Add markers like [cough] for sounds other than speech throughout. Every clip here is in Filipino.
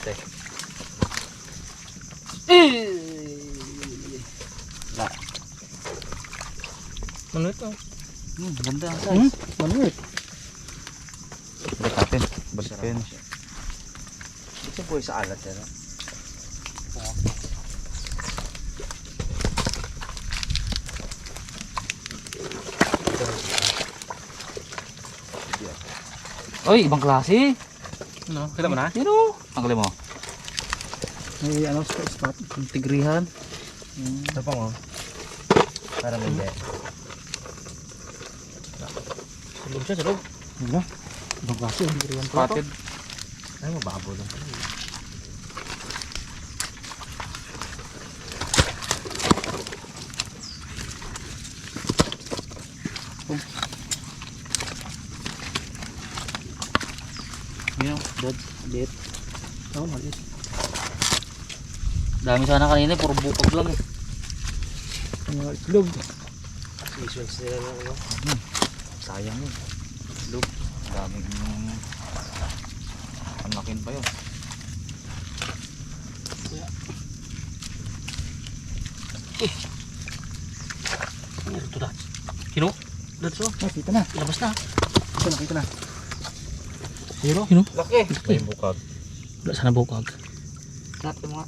Ito. La. Ano ito? Hmm, ganda ang size. Hmm? Manuit. Balik natin. Balik natin. Ito po sa alat yan. ah. Oy, ibang klase. Ano? Kita mo na? Yun o. Tanggalin mo. May ano, spot. spot. Yung tigrihan. Ito pa mo. Para may hindi. Sulog siya, sulog. Yun na. Ibang klase. Hindi rin yan. Spotted. Ay, mababo lang. Dad. Lit. Oo, maliit. Dami sana kanina. Puro bukag lang eh. Ang mga itlog. Visual sila ng ano. Sayang yun. Look. Daming... Panakin pa yun. Ano ito na? Kino? That's all. Ah, kita na. Labas na. Kita na, kita na. Zero. Laki. May bukag. Wala sana bukag. Yung mga.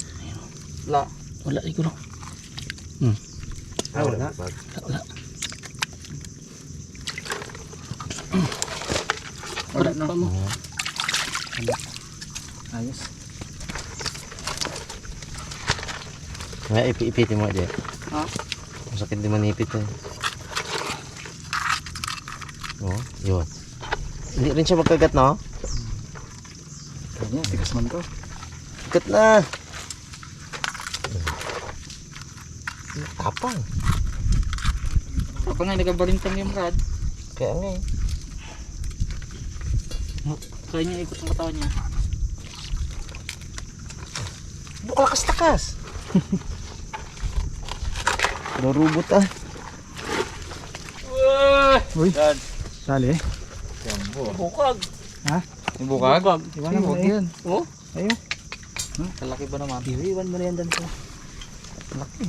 Wala. Wala siguro. Ah, wala. Bukag. Wala. Wala na. Mo. Ayos. Nga, ipi-ipitin mo aja. Ha? Masakit di manipit eh. Oh, yun. Hindi rin siya magkagat, no? Kanya, tigas man to. Kagat na. Tapang. Ako nga nagabalintang yung rad. Kaya nga eh. Kaya niya ikot ang katawan niya. Bukalakas-takas. [laughs] Narubot ah. Uy, Dad. sali. Bukag. Ha? Yung bukag? Iwanan mo na yan. Oh? Ayun. Kalaki ba naman? Iwan mo na yan dyan to. Laki.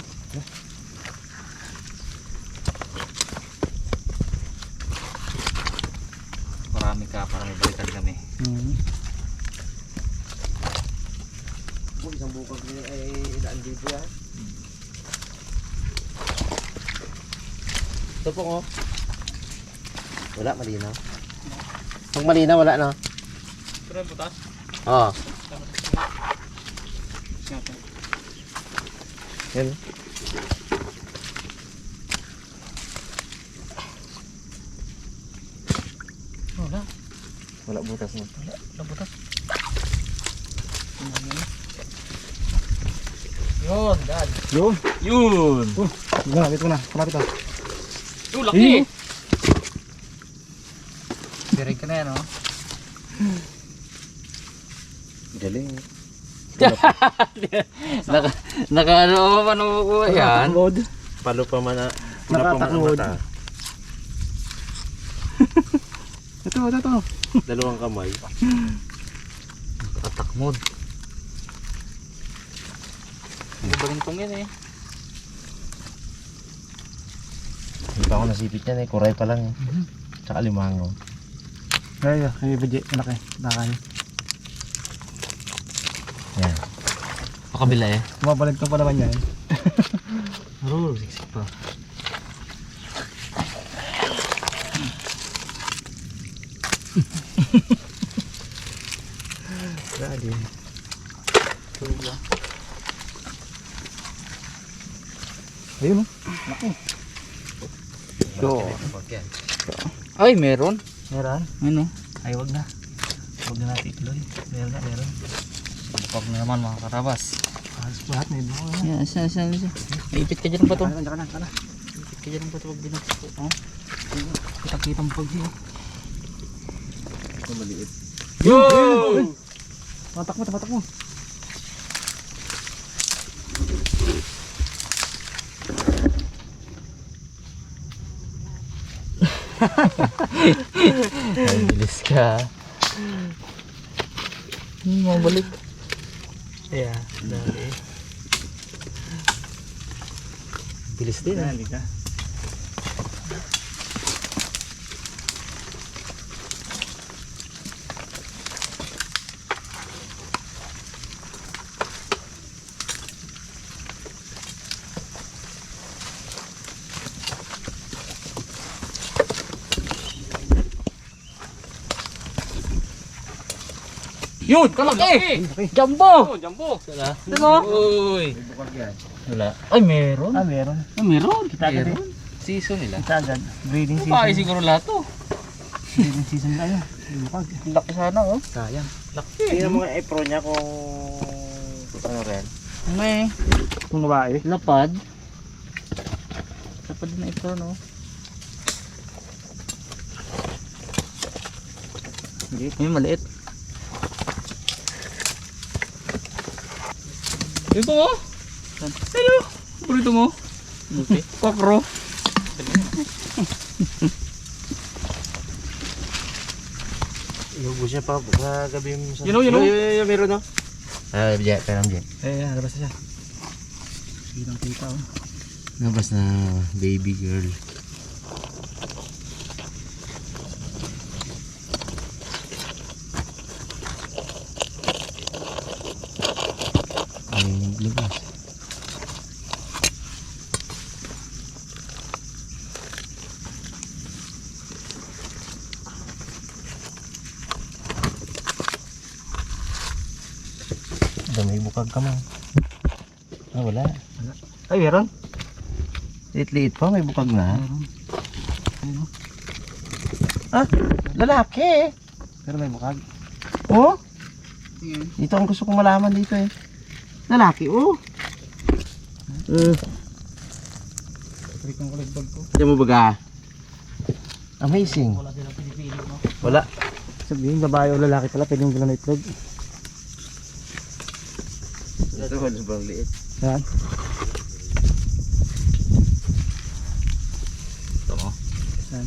Marami ka para may balikan kami. Hmm. Oh, isang bukag niya ay ilaan dito yan. Ito po ko. Wala, malinaw. Pag malinaw, wala na. Pero butas? Oo. Yan. Wala. Wala butas mo. Wala. Wala butas. Yun, dad. Yun. Yun. Oh, malapit mo na. Malapit na. Yung laki. Eh. Dirig ka na yan, oh. Galing. [laughs] naka, naka ano pa paano kukuha yan? Palo pa man na. Nakatakod. [laughs] Ito, ito, ito. Dalawang kamay. Katakmod. Balintong yan eh. Hindi pa ako nasipit yan eh. Kuray pa lang eh. Tsaka limango. Ay, ay, ay, budget. Malaki. Nakay. Pakabila eh. Mabalik pa naman yan. Oh, siksik pa. Grabe. Tulog lang. Ayun, oh. Ito. Ay, meron. Meron. Ano? Ay, wag na. Wag na natin ituloy. Meron na, meron. Na naman mga karabas. Lahat. May buko na. Yan, saan, saan, saan. Ipit ka dyan pa to. Diyan ka na, diyan ka na. Ipit ka dyan pa to. Pag binagsak ko. Oh. Kita-kita mo pag yun. Ito maliit. Yo! Matak mo, matak mo. Ay, bilis ka. Hmm, mabalik. Yeah, Bilis din ah. Dali ka. Yun! Kalaki! Jumbo! Oh, jumbo! Sala? Ano? Uy! Wala. Ay, meron. Ah, meron. Ah, meron. Kita agad eh. Meron. Season nila. Kita agad. Breeding Babae season. siguro lahat to. Breeding season tayo. Bukag. Laki sana oh. Sayang. Laki. Tingnan mo nga ipro niya kung ano rin. May Kung babae. lapad. Lapad na ito no. Hindi. May maliit. Ito mo? Hello. Burrito mo? Okay. Kokro. Iubos niya pa kagabi mo sa... You know, you know. Yun, yun, yun, meron no? Ah, Jay, kaya Jay. Eh, yeah, labas na siya. Kitang kita oh. Nabas na baby girl. Ay, naglabas. Damay bukag ka mo. Ah, wala. Ay, meron. Liit-liit pa, may bukag na. Ayun. Ah, lalaki. Pero may bukag. Oh, Yan. dito ang gusto kong malaman dito eh. Lalaki, oh. Uh, Trick ang kalagbag ko. Diyan mo baga? Amazing. Wala silang pinipili mo. Wala. Sabihin, babae o lalaki pala, pwede yung gano'n itlog. Ito ko sobrang liit. Yan. Ito mo. Yan.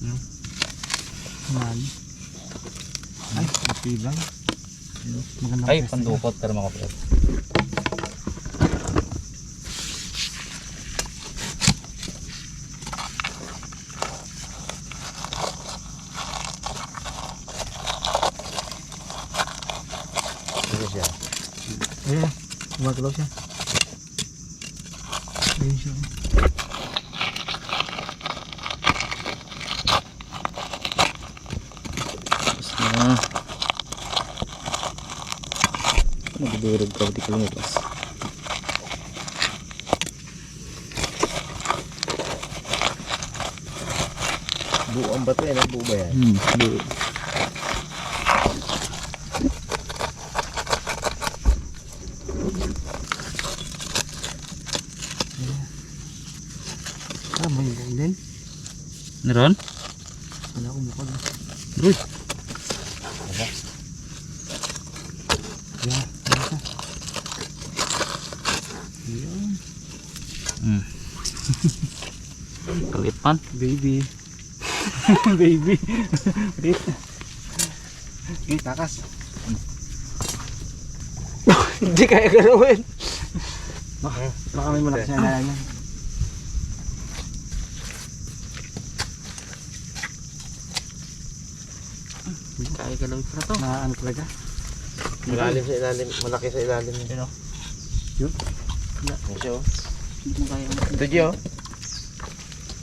Hmm. Yan. Maganda Ay, pandukot pero. Ano siya? Ayan, gumagalaw siya. Ayun siya. Tapos na. Nagdurog ka, di ka lumabas. Buong ba ito eh? Buo ba yan? Hmm, buo. Ah, din. Meron? Wala akong bukag. Uy. Yan, yan siya. Yan. Hmm. Kalipan. Baby. [laughs] Baby. Wait. Okay, takas. [laughs] Hindi kaya galawin. Baka may malaki siya na niya. Kaya galawin pa na to. Na ano talaga? Malalim sa ilalim. Malaki sa ilalim. Pero, Ano siya oh? hindi mo kaya. Ito Gio.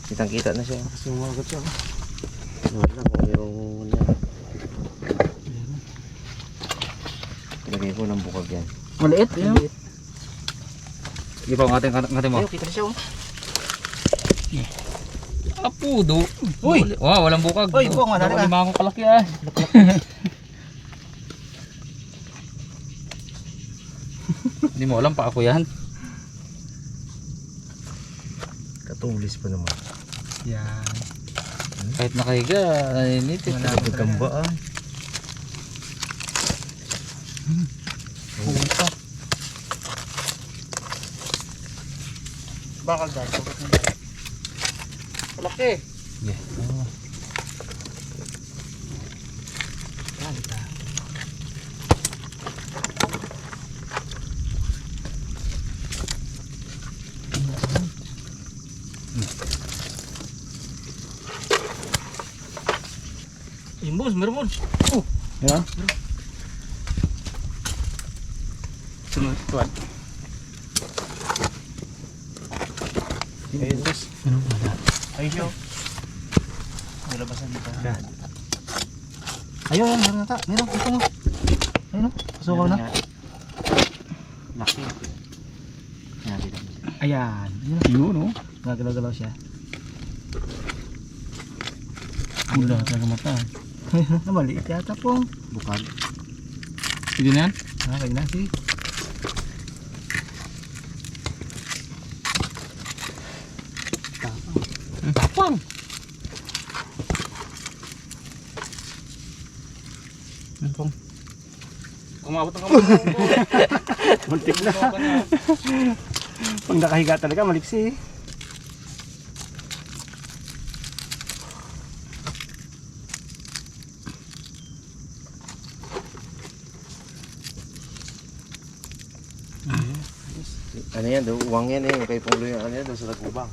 Kitang kita na siya. Kasi umagot siya. oh. Wala kung mayroong ano. Ayan. Lagay ko ng bukag yan. Maliit, yun. Sige pa, ngating ngating mo. Ayun, kita na siya oh. Apudo. Uy! Wow, walang bukag. Uy, buka nga, dali ka. Lima akong kalaki ah. [laughs] Hindi mo alam pa ako yan. Katulis pa naman. Yan. Kahit nakahiga, init. eh. Nagkagamba ah. Puta. Bakal dahil. Malaki. Yeah. Yan. Boss, meron boss. Yan. Sunod, tuwan. Ayun, boss. Ano wala? Ayun siya. Nilabasan dito. Ayun, ayun, meron na ta. Meron, ito mo. Ayun, no? Pasukaw na. Laki. Ayan. Yun, no? Nagalaw-galaw siya. Wala talaga mata. [laughs] Ayun, maliit yata po. Bukad. Sige na yan? Ah, kaya na, sige. Tapang. Ano pong? Umabot ang kamay. [laughs] Muntik na. Pag nakahiga talaga, maliksi. Ano yan, uwang yan eh. Kay Ponglo yung ano yan, daw sa Tagubang.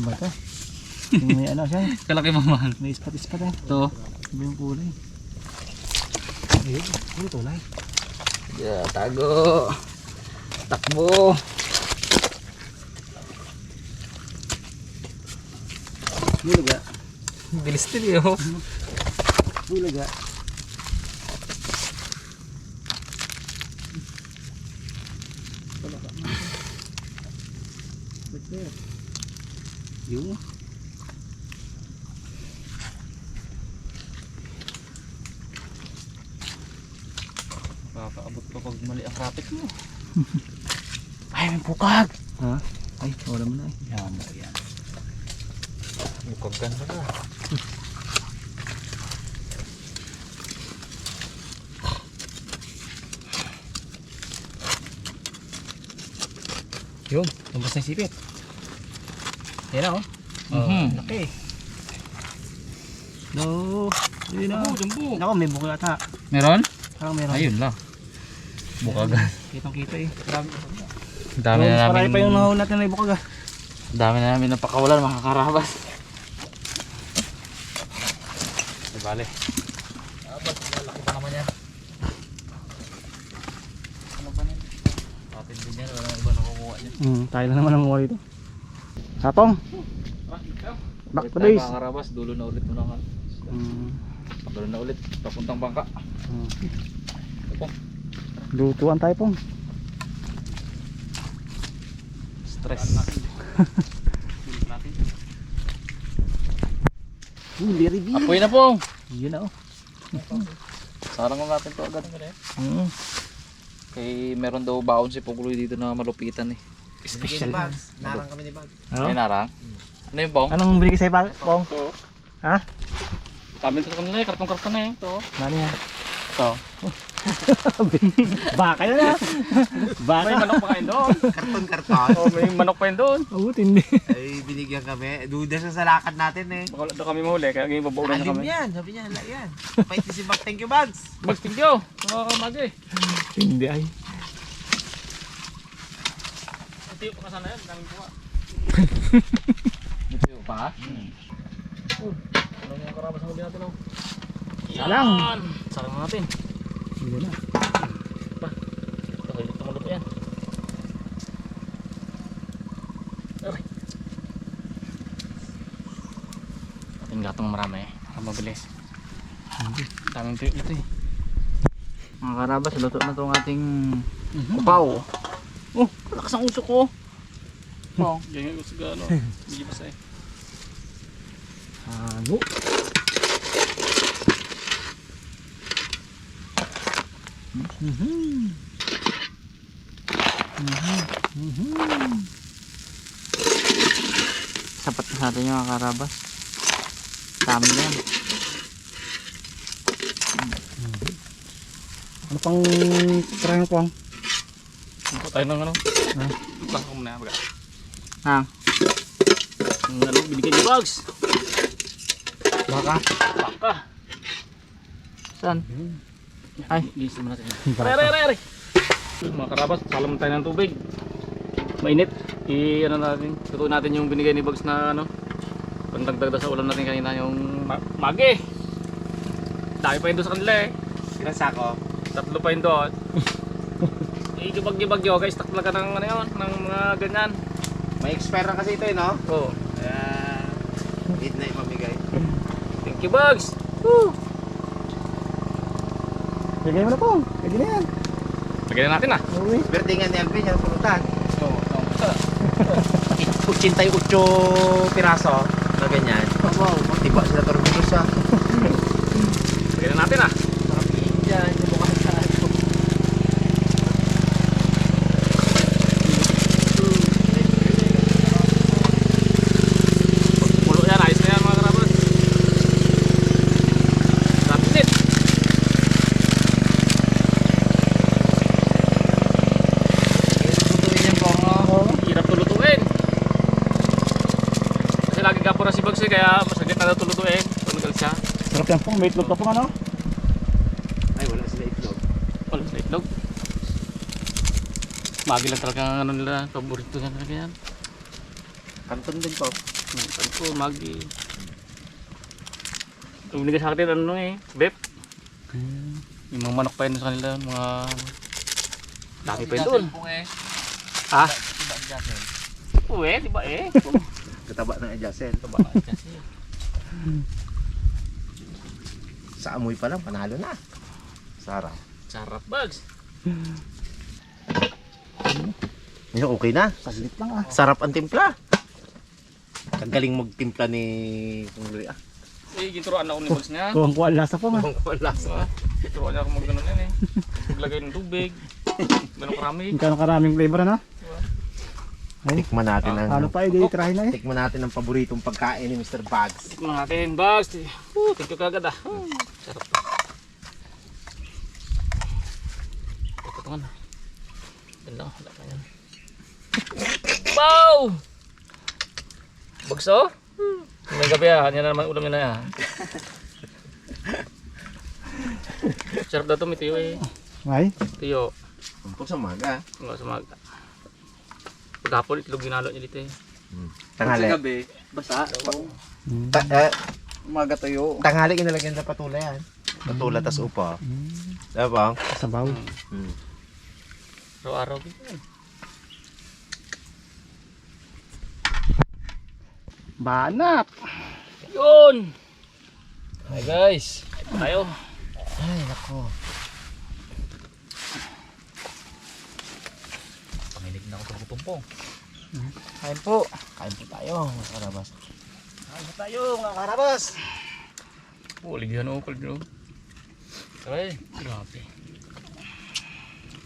Ba ito? Yung may ano siya, [laughs] Kalaki mamahal. may ispat-ispat eh. Ito. Iba yung kulay. Ayun, ano tulay? Yeah, tago. Takbo. Bulaga. Bilis din yun. Bulaga. Yung Makakaabot ka pag mali ang rapid mo. [laughs] Ay, may bukag! Ha? Ay, wala mo na eh. Yan, yan. Bukag ka na ka. [laughs] Yun, lumabas na yung sipit. Yan na oh. Laki. No, yun na. Jumbo, jumbo. Nako, may buka ata. Meron? Parang meron. Ayun lang. Bukag. Kitang kita eh. Ang dami na namin. Parang pa yung nahuli natin na bukag. Ang dami na namin napakawalan mga karabas. Ay, bale. Abas, lalaki pa naman yan. Ano ba yan? Atin din yan, walang iba nakukuha niya. Hmm, tayo na naman ang mukha dito. Satong, back to base. Mga karabas, dulo na ulit muna nga. Hmm. Dulo na ulit, papuntang bangka. hmm. Ito, Lutuan tayo pong. stress. [laughs] Huli ribi. Apoy na po! Yun na oh. Sarang natin to agad. Hmm. Kay meron daw baon si Pungkuloy dito na malupitan eh. Special. Narang kami ni Bag. Ano? narang? Ano yung bong? Anong binigay sa'yo Pong? Ito. Ha? Sabi ko kanila eh, kartong-karton na eh. Ito. Nani yan? Ito. [laughs] Baka yun ah. Baka. May manok pa kayo doon. Karton-karton. oh, may manok pa yun doon. Oo, tindi. Ay, binigyan kami. Duda siya sa lakad natin eh. Baka wala daw kami mahuli, kaya ngayon babaulan na Alim kami. yan. Sabi niya, hala yan. Pait ni si Bag. Thank you, Bags. Bags tingyo! Mga kamagi. Tindi ay. Ito yung pakasana yan, daming buka. [laughs] Ito yung pa? Oh, ano yung karabas na huli natin oh? Salang. Salang natin. Yun na. Hilit na malupit yan. Aray. Ating gatong marami eh. Para mabilis. Daming tuyo dito eh. Mga karabas, luto na itong ating kupaw. Oh, lakas ang usok ko. Oh, ganyan ko sa ano. [laughs] Hindi pa sa'yo. Hago. Sapat na sa atin yung mga karabas. Dami na yan. Ano pang try mo pong? Ano tayo ng ano? Ha? Baka mo na, baga. Ha? Ang ano, binigyan ni Bugs. Baka. Baka. Saan? Ay, gilis naman natin. Re, re, re, re. Mga karabas, salam tayo ng tubig. mainit. I ano natin, tutuin natin yung binigay ni Bugs na ano. Pandagdag daw sa ulam natin kanina yung ma magi. Dami pa yun doon sa kanila eh. Ilang sako? Tatlo pa yun doon. [laughs] Eh, bagyo-bagyo guys, tak talaga ng ano yun, ng mga ganyan. May expire na kasi ito eh, no? Oh, Kaya, need na ipamigay. thank you Bugs. Woo! Bigay mo na po. Pwede na yan. Lagyan na natin ah. Uwi. Birthday nga ni Alvin, yung pulutan. Oo, oh, 88 piraso na ganyan. Wow, tiba sila torbido siya. Lagyan na natin ah. Yan, yung mukha sa Pulo yan, ayos na yan mga karabas. That's it. Tutuin yan po, no? Oo. Hirap tulutuin. Kasi lagi ka pura si Bugs eh, kaya masaglit na daw tulutuin. Tunugal siya. Sarap yan po. May itlog pa po ano. Ay, wala sila itlog. Wala sa itlog. Magi lang talaga ang ano nila, paborito nila talaga yan. Kanton din po. Hmm, ko, magi. Yung binigay sa akin, ano eh, bep. Yung mga manok pa yun sa kanila, mga... Dami pa yun doon. Ha? Uwe, di ba eh? Kataba ng adjacent. Ito ba? Kasi, Sa amoy pa lang, panalo na. Sarap. sarap bags. Ngayon, okay na. Saglit lang ah. Sarap ang timpla. Kagaling magtimpla ni Kung ah. Eh, ginturoan ako ni Bugs niya. Kuwang kuha lasa po nga. Wala Diba? Ginturoan niya ako mag ganun yan eh. Maglagay ng tubig. Ganun karami. Kano karaming flavor ano. Tikman natin ang ano pa eh. Di try na eh. Tikman natin ang paboritong pagkain ni Mr. Bugs. Tikman natin, Bugs. Uh, thank you kagad ah. Uh, sarap. Ito ito nga. Yan lang, wala pa yan. Wow! Bugs oh? May gabi ah, yan na naman ulam nila yan. Sarap daw to, may tiyo eh. Ay, Tiyo, Umpok sa maga. mga sumaga. Pagkapon, itlog ginalo niya dito eh. Tanghali. Basta. mm. Ta- eh, Umaga tayo. tanghali inalagyan sa patula yan. Patula tas upa. Diba bang? sabaw. Hmm. Araw-araw dito yan. Banat. Yun! Hi guys, tayo. Ay, nako. Ako sa gutumpong. Kain po. Kain po tayo, mga karabas. Kain po tayo, mga karabas. Oh, ligyan ako, ligyan ako. Aray, grabe.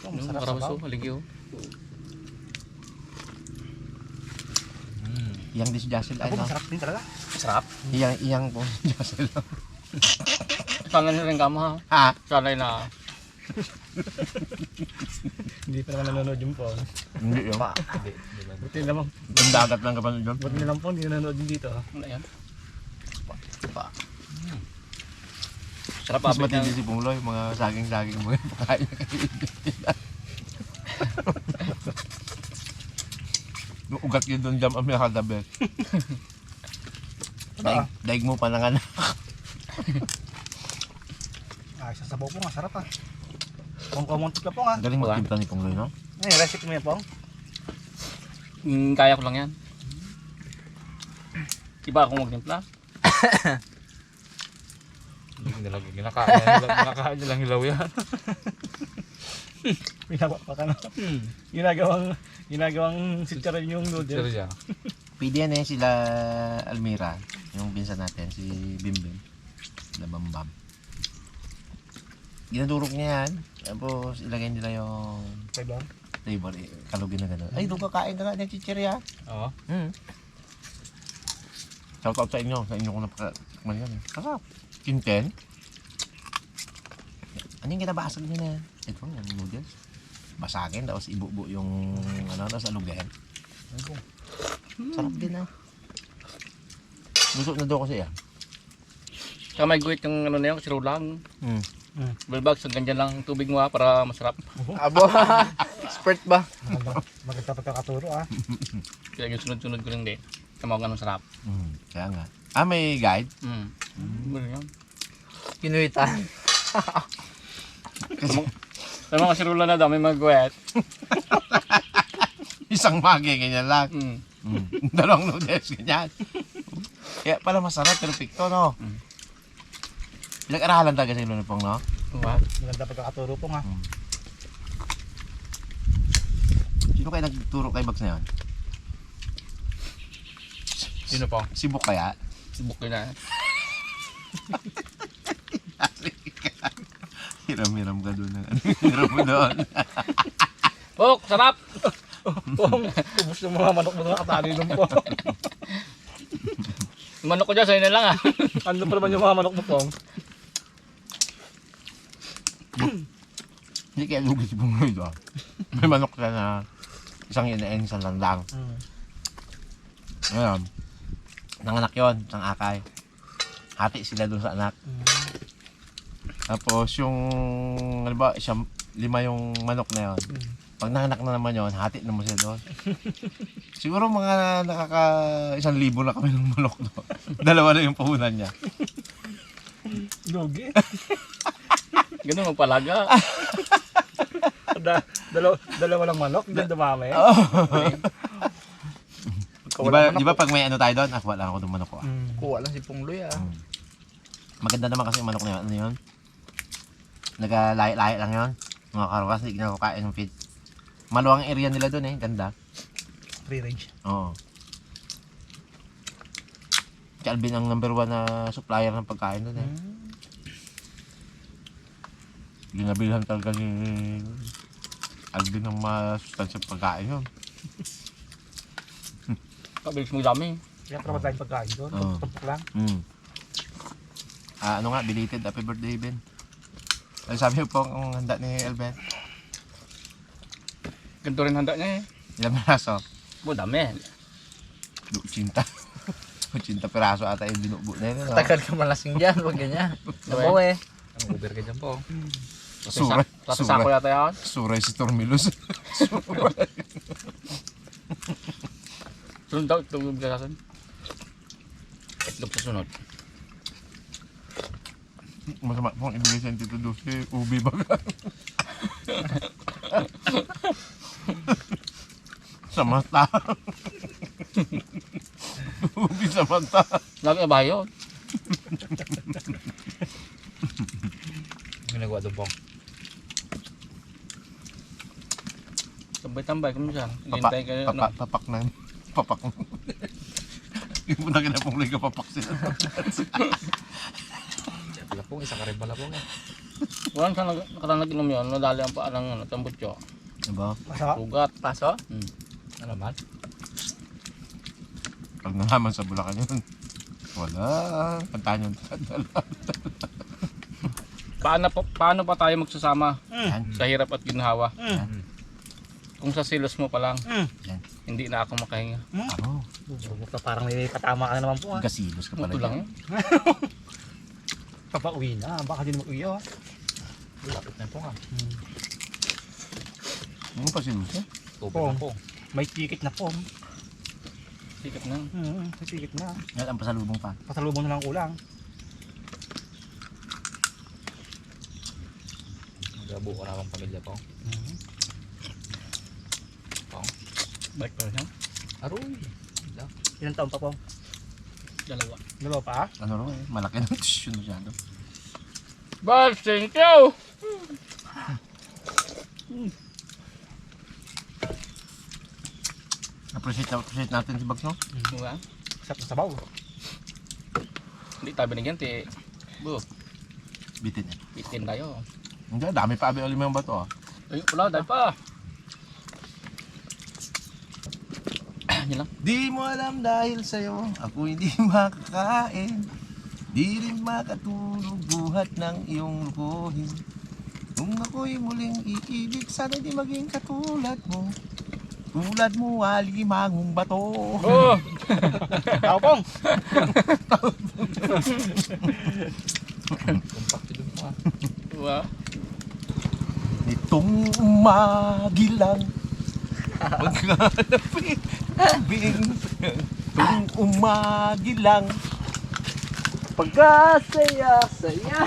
Ano, masarap karabas sabaw. oh, ligyan Iyang dis Jassel ay no? din talaga. Sarap. Iyang, iyang po [laughs] Jassel. Sana na rin kama ha. ha? Sana na. [laughs] Hindi pa naman nanonood yung phone. Hindi yun. Buti naman. Yung dagat lang kapag yun. Buti nilang phone. Hindi nanonood din dito. ah. Ano yan? Pa. Sarap Mas matindi si Pungloy, mga saging-saging pagkain. Yung ugat yun doon jam ang pinakadabi. daig, daig mo pa na nga na. Ay, sasabaw po nga. Sarap ah. Kung kumuntik ka po nga. Galing Wala. magtimpla ni Pungloy, no? Ay, recipe mo yan po. Mm, kaya ko lang yan. Iba akong magtimpla. Hindi nila ginakain. Ginakain nilang hilaw yan. Pinaba pa ka na. Hmm. Ginagawang, ginagawang sitcharon yung noodle. siya. [laughs] Pwede yan eh, sila Almira. Yung pinsan natin, si Bimbim. Sila Bambam. Ginadurog niya yan. Tapos ilagay nila yung Diba? flavor. Eh, kalugin na gano'n. Ay, doon kakain ka nga ng chichirya. Oo. Hmm. Shout out sa inyo. Sa inyo ko napakatikman yan. eh. Sarap. Kinten. Ano yung kinabasag nyo na yan? Ito, yung noodles. Basagin, tapos ibubo yung ano, tapos alugahin. Sarap din ah. Gusto na daw kasi ah. Saka may guhit yung ano na yun, sirulang. Hmm. Balbag, so ganyan lang ang tubig mo ha, para masarap. Abo! Expert ba? Maganda, pagkakaturo ah. [laughs] Kaya yung sunod-sunod ko lang din. Tamaw ka ng sarap. Mm, kaya nga. Ah, may guide? Mm. Mm. Kinuitan. Tama kasi rula na daw, may magwet. [laughs] Isang magi, ganyan lang. Mm. Mm. [laughs] Dalawang noodles, ganyan. Kaya pala masarap, perfecto, no? Mm. Pinag-aralan talaga sa Lunipong, no? What? Maganda pagkakaturo po nga. Sino kaya nagturo kay Bags na yun? Sino po? Si Buk kaya? Subok ko na. Hiram-hiram ka doon. Hiram mo doon. [laughs] Bok, sarap! Pong, ubus ng mga manok mo na katali nun po. [laughs] Manok ko dyan, sa'yo na lang ah. ano pa naman yung mga manok mo pong? Hindi kaya lugi si Bungoy doon. May manok siya na isang inaeng, isang landang. Hmm. Ngayon, nanganak yon isang akay. Hati sila doon sa anak. Tapos yung, ano ba, isang, lima yung manok na yon. Hmm. Pag nanganak na naman yon, hati naman sila doon. [laughs] Siguro mga nakaka isang libo na kami ng manok doon. [laughs] Dalawa na yung puhunan niya. Lugi. [laughs] Ganun magpalaga. Da, dalawa, dalawa lang manok, hindi dumami. Di ba, di ba pag may ano tayo doon, ah, wala ako ng manok ko. Ah. Hmm. Kuha lang si Pungloy ah. Maganda naman kasi yung manok na yun. Ano yun? Nagalahi-lahi lang yun. Mga karukas, hindi kinakain ng feed. Maluwang area nila doon eh, ganda. Free range. Oo. Si Alvin ang number one na supplier ng pagkain doon eh. Ginabilhan talaga ni Alvin ng masustansyang pagkain yun. [laughs] Pabilis mo dami. Kaya para tayong pagkain doon. Oo. Tumpok lang. Mm. Ah, ano nga, belated happy birthday, Ben. Ano sabi mo po ang handa ni Alvin? Ganito rin handa niya eh. Ilang piraso? Bo, dami. Cinta. Cinta piraso ata yung binubo na yun. ano? Tagal ka malasing dyan, wag ganyan. [laughs] Nabaw eh. Ang uber ka dyan po. Suray. Tapos sako Suray. yata yan. Suray si Tormilus. Sunod [laughs] daw, itlog ka sa Itlog sa sunod. Masama pong ibigay sa Tito Dulce. Ubi baga. [laughs] sa mata. [laughs] Ubi sa mata. Lagi na bahay yun. Ginagawa doon po. Tambay-tambay kami siya. Papa, Hintay kayo. papa, papak na. [laughs] Papak. [laughs] Yung muna ka na pong liga papak sila. [laughs] Pala po, isa ka rin pala po. Walang siya nakarang nag-inom yun. Nadali ang paa ng ano, tambutyo. Diba? Masarap. Sugat. Paso? Hmm. Ano naman? Pag nalaman sa Bulacan yun. Wala. Kantahan yun. Paano, pa, paano pa tayo magsasama Yan. sa hirap at ginhawa? Mm. Kung sa silos mo pa lang, Mm. Yan. hindi na ako makahinga. Ano? Bubuk na parang may patama ka na naman po ah. Gasilos ka pala. Ito lang yun. [laughs] Papauwi na. Baka din mag-uwi ah. Lapit na po nga. Ano pa si Luce? Uber Po. na po. May ticket na po. Sikat na. Hmm, may ticket na. Yan ang pasalubong pa. Pasalubong na lang ulang. Magabo ko na akong pamilya po. Hmm. Balik pa rin yan. Aroy. Ilang taon pa po? Dalawa. Dalawa pa? Ano rin eh. Malaki ng tissue masyado. Bal, thank you! Appreciate, appreciate natin si Bags, no? Diba? Sarap na sabaw. Hindi tayo binigyan, ti. Bu, Bitin eh. bitin tayo. Hindi, dami pa abi ulit yung bato ah. Ayun pala, dahil pa. Lang. Di mo alam dahil sa'yo, ako hindi [laughs] makakain. Di rin makatulog buhat ng iyong lukuhin. Kung ako'y muling iibig, sana di maging katulad mo. Tulad mo, alimangong bato. Oh! Tao pong! Compact din Diba? Nitong umagilang Maghanapin Bing Tuwing umagilang Pagkasaya-saya.